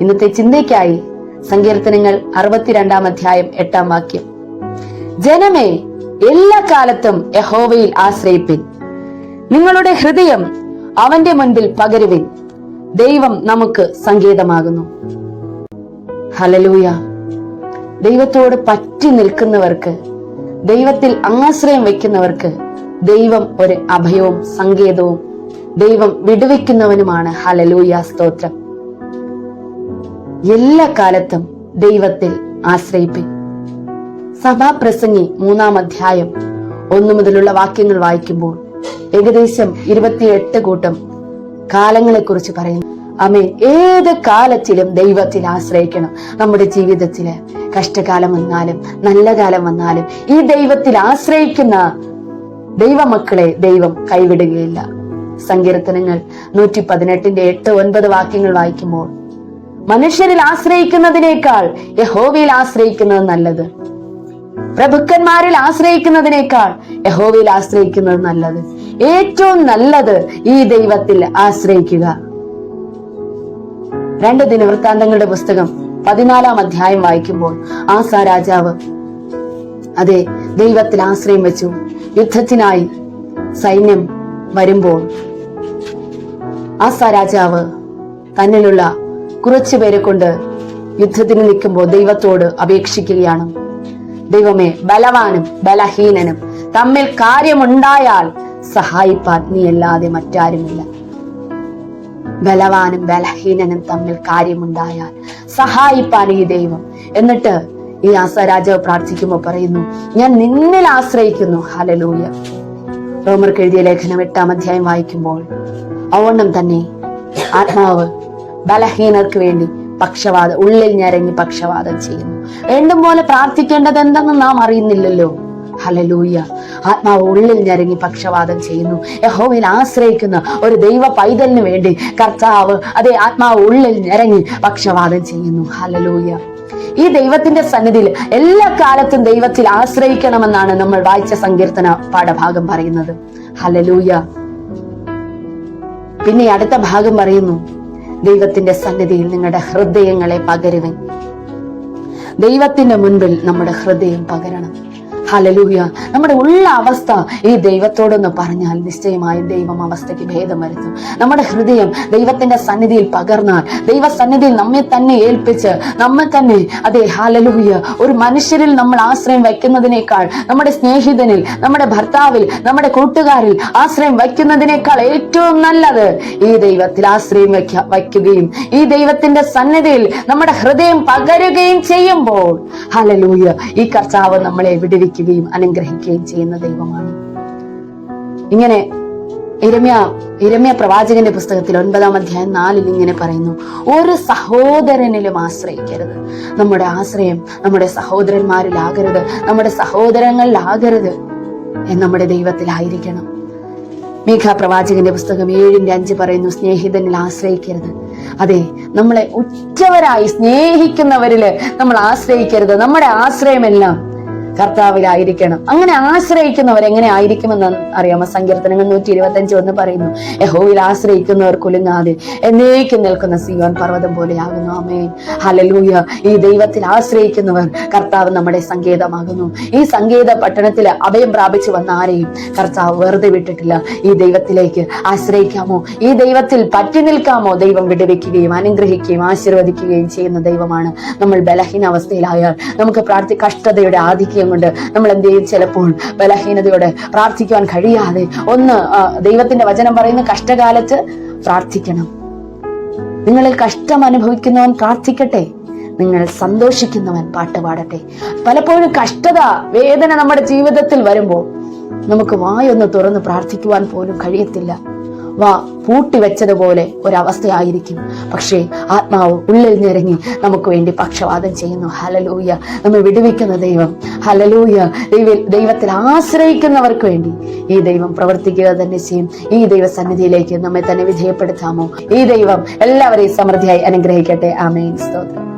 ഇന്നത്തെ ചിന്തയ്ക്കായി സങ്കീർത്തനങ്ങൾ അറുപത്തിരണ്ടാം അധ്യായം എട്ടാം വാക്യം. ജനമേ എല്ലാ കാലത്തും യഹോവയിൽ ആശ്രയിപ്പിൻ. നിങ്ങളുടെ ഹൃദയം അവന്റെ മുൻപിൽ പകരുവിൻ. ദൈവം നമുക്ക് സങ്കേതമാകുന്നു. ഹലലൂയ ദൈവത്തോട് പറ്റി നിൽക്കുന്നവർക്ക് ദൈവത്തിൽ ആശ്രയം വെക്കുന്നവർക്ക് ദൈവം ഒരു അഭയവും സങ്കേതവും ദൈവം വിടുവിക്കുന്നവനുമാണ്. ഹലലൂയ സ്തോത്രം. എല്ലാ കാലത്തും ദൈവത്തിൽ ആശ്രയിപ്പിൻ. സഭാപ്രസംഗി മൂന്നാം അധ്യായം ഒന്നു മുതലുള്ള വാക്യങ്ങൾ വായിക്കുമ്പോൾ ഏകദേശം ഇരുപത്തിയെട്ട് കൂട്ടം കാലങ്ങളെ കുറിച്ച് പറയുന്നു. അമ്മേ ഏത് കാലത്തിലും ദൈവത്തിൽ ആശ്രയിക്കണം. നമ്മുടെ ജീവിതത്തിൽ കഷ്ടകാലം വന്നാലും നല്ല കാലം വന്നാലും ഈ ദൈവത്തിൽ ആശ്രയിക്കുന്ന ദൈവമക്കളെ ദൈവം കൈവിടുകയില്ല. സങ്കീർത്തനങ്ങൾ നൂറ്റി പതിനെട്ടിന്റെ എട്ട് ഒൻപത് വാക്യങ്ങൾ വായിക്കുമ്പോൾ മനുഷ്യരിൽ ആശ്രയിക്കുന്നതിനേക്കാൾ യഹോവയിൽ ആശ്രയിക്കുന്നത് നല്ലത്. പ്രഭുക്കന്മാരിൽ ആശ്രയിക്കുന്നതിനേക്കാൾ യഹോവയിൽ ആശ്രയിക്കുന്നത് നല്ലത്. ഏറ്റവും നല്ലത് ഈ ദൈവത്തിൽ ആശ്രയിക്കുക. രണ്ട് ദിനവൃത്താന്തങ്ങളുടെ പുസ്തകം പതിനാലാം അധ്യായം വായിക്കുമ്പോൾ ആസ രാജാവ് അതെ ദൈവത്തിൽ ആശ്രയം വെച്ചു. യുദ്ധത്തിനായി സൈന്യം വരുമ്പോൾ ആസ രാജാവ് തന്നിലുള്ള കുറച്ചു പേരെ കൊണ്ട് യുദ്ധത്തിന് നിൽക്കുമ്പോൾ ദൈവത്തോട് അപേക്ഷിക്കുകയാണ്. ദൈവമേ ബലവാനും ബലഹീനനും തമ്മിൽ കാര്യമുണ്ടായാൽ സഹായിപ്പാൻ നീ അല്ലാതെ മറ്റാരുമില്ല. ബലവാനും ബലഹീനനും തമ്മിൽ കാര്യമുണ്ടായാൽ സഹായിപ്പാൻ ഈ ദൈവം. എന്നിട്ട് ഈ ആസ രാജാവ് പ്രാർത്ഥിക്കുമ്പോൾ പറയുന്നു ഞാൻ നിന്നിൽ ആശ്രയിക്കുന്നു. ഹലലൂയ റോമർക്ക് എഴുതിയ ലേഖനം എട്ടാം അധ്യായം വായിക്കുമ്പോൾ അവണ്ണം തന്നെ ആത്മാവ് ബലഹീനർക്ക് വേണ്ടി പക്ഷവാദം ഉള്ളിൽ ഞരങ്ങി പക്ഷവാദം ചെയ്യുന്നു. വേണ്ടും പോലെ പ്രാർത്ഥിക്കേണ്ടത് എന്തെന്ന് നാം അറിയുന്നില്ലല്ലോ. ഹലലൂയ ആത്മാവ് ഉള്ളിൽ ഞരങ്ങി പക്ഷവാദം ചെയ്യുന്നു. യഹോവിൽ ആശ്രയിക്കുന്ന ഒരു ദൈവ പൈതലിന് വേണ്ടി കർത്താവ് അതേ ആത്മാവ് ഉള്ളിൽ ഞരങ്ങി പക്ഷവാദം ചെയ്യുന്നു. ഹലലൂയ ഈ ദൈവത്തിന്റെ സന്നിധിയിൽ എല്ലാ കാലത്തും ദൈവത്തിൽ ആശ്രയിക്കണമെന്നാണ് നമ്മൾ വായിച്ച സങ്കീർത്തന പാഠഭാഗം പറയുന്നത്. ഹലലൂയ പിന്നെ അടുത്ത ഭാഗം പറയുന്നു. ദൈവത്തിന്റെ സന്നിധിയിൽ നിങ്ങളുടെ ഹൃദയങ്ങളെ പകരുവൻ. ദൈവത്തിന്റെ മുൻപിൽ നമ്മുടെ ഹൃദയം പകരണം. ഹലലൂയ നമ്മുടെ ഉള്ള അവസ്ഥ ഈ ദൈവത്തോടൊന്ന് പറഞ്ഞാൽ നിശ്ചയമായും ദൈവം അവസ്ഥയ്ക്ക് ഭേദം വരുത്തും. നമ്മുടെ ഹൃദയം ദൈവത്തിന്റെ സന്നിധിയിൽ പകർന്നാൽ ദൈവ സന്നിധിയിൽ നമ്മെ തന്നെ ഏൽപ്പിച്ച് നമ്മെ തന്നെ അതെ ഹലലൂയ ഒരു മനുഷ്യരിൽ നമ്മൾ ആശ്രയം വയ്ക്കുന്നതിനേക്കാൾ നമ്മുടെ സ്നേഹിതനിൽ നമ്മുടെ ഭർത്താവിൽ നമ്മുടെ കൂട്ടുകാരിൽ ആശ്രയം വയ്ക്കുന്നതിനേക്കാൾ ഏറ്റവും നല്ലത് ഈ ദൈവത്തിൽ ആശ്രയം വയ്ക്ക വയ്ക്കുകയും ഈ ദൈവത്തിന്റെ സന്നിധിയിൽ നമ്മുടെ ഹൃദയം പകരുകയും ചെയ്യുമ്പോൾ ഹലലൂയ ഈ കർത്താവ് നമ്മളെ വിടുവിക്കുകയും അനുഗ്രഹിക്കുകയും ചെയ്യുന്ന ദൈവമാണ്. ഇങ്ങനെ ഇരമ്യ ഇരമ്യ പ്രവാചകന്റെ പുസ്തകത്തിൽ ഒൻപതാം അധ്യായം നാലിൽ ഇങ്ങനെ പറയുന്നു ഒരു സഹോദരനിലും ആശ്രയിക്കരുത്. നമ്മുടെ ആശ്രയം നമ്മുടെ സഹോദരന്മാരിലാകരുത്. നമ്മുടെ സഹോദരങ്ങളിലാകരുത് നമ്മുടെ ദൈവത്തിലായിരിക്കണം. മീഖ പ്രവാചകന്റെ പുസ്തകം ഏഴിന്റെ അഞ്ച് പറയുന്നു സ്നേഹിതനിൽ ആശ്രയിക്കരുത്. അതെ നമ്മളെ ഉറ്റവരായി സ്നേഹിക്കുന്നവരിൽ നമ്മൾ ആശ്രയിക്കരുത്. നമ്മുടെ ആശ്രയമെല്ലാം കർത്താവിലായിരിക്കണം. അങ്ങനെ ആശ്രയിക്കുന്നവർ എങ്ങനെ ആയിരിക്കുമെന്ന് അറിയാമോ? സങ്കീർത്തനങ്ങൾ നൂറ്റി ഇരുപത്തി അഞ്ച് ഒന്ന് പറയുന്നു യഹോയിൽ ആശ്രയിക്കുന്നവർ കുലുങ്ങാതെ എന്നേക്കും നിൽക്കുന്ന സിയോൻ പർവതം പോലെയാകുന്നു. അമേൻ ഹലലൂയ ഈ ദൈവത്തിൽ ആശ്രയിക്കുന്നവർ കർത്താവ് നമ്മുടെ സങ്കേതമാകുന്നു. ഈ സങ്കേത പട്ടണത്തിൽ അഭയം പ്രാപിച്ചു വന്ന ആരെയും കർത്താവ് വെറുതെ വിട്ടിട്ടില്ല. ഈ ദൈവത്തിലേക്ക് ആശ്രയിക്കാമോ? ഈ ദൈവത്തിൽ പറ്റി നിൽക്കാമോ? ദൈവം വിടുവിക്കുകയും അനുഗ്രഹിക്കുകയും ആശീർവദിക്കുകയും ചെയ്യുന്ന ദൈവമാണ് നമ്മൾ ബലഹീന അവസ്ഥയിലായാൽ നമുക്ക് പ്രാർത്ഥി കഷ്ടതയുടെ ആധിക്യം കൊണ്ട് നമ്മൾ എന്ത് ചെയ്യും ചിലപ്പോൾ ബലഹീനതയോടെ പ്രാർത്ഥിക്കുവാൻ കഴിയാതെ ഒന്ന് ദൈവത്തിന്റെ വചനം പറയുന്ന കഷ്ടകാലത്ത് പ്രാർത്ഥിക്കണം. നിങ്ങളിൽ കഷ്ടം അനുഭവിക്കുന്നവൻ പ്രാർത്ഥിക്കട്ടെ. നിങ്ങൾ സന്തോഷിക്കുന്നവൻ പാട്ട് പാടട്ടെ. പലപ്പോഴും കഷ്ടത വേദന നമ്മുടെ ജീവിതത്തിൽ വരുമ്പോൾ നമുക്ക് വായൊന്ന് തുറന്ന് പ്രാർത്ഥിക്കുവാൻ പോലും കഴിയത്തില്ല. വാ പൂട്ടിവെച്ചതുപോലെ ഒരവസ്ഥയായിരിക്കും. പക്ഷേ ആത്മാവ് ഉള്ളിൽ നിറങ്ങി നമുക്ക് വേണ്ടി പക്ഷവാതം ചെയ്യുന്നു. ഹലലൂയ നമ്മൾ വിടുവിക്കുന്ന ദൈവം. ഹലലൂയ ദൈവ ദൈവത്തിൽ ആശ്രയിക്കുന്നവർക്ക് വേണ്ടി ഈ ദൈവം പ്രവർത്തിക്കുക തന്നെ ചെയ്യും. ഈ ദൈവ സന്നിധിയിലേക്ക് നമ്മെ തന്നെ വിധേയപ്പെടുത്താമോ ഈ ദൈവം എല്ലാവരെയും സമൃദ്ധിയായി അനുഗ്രഹിക്കട്ടെ. ആമേൻ. സ്തോത്രം.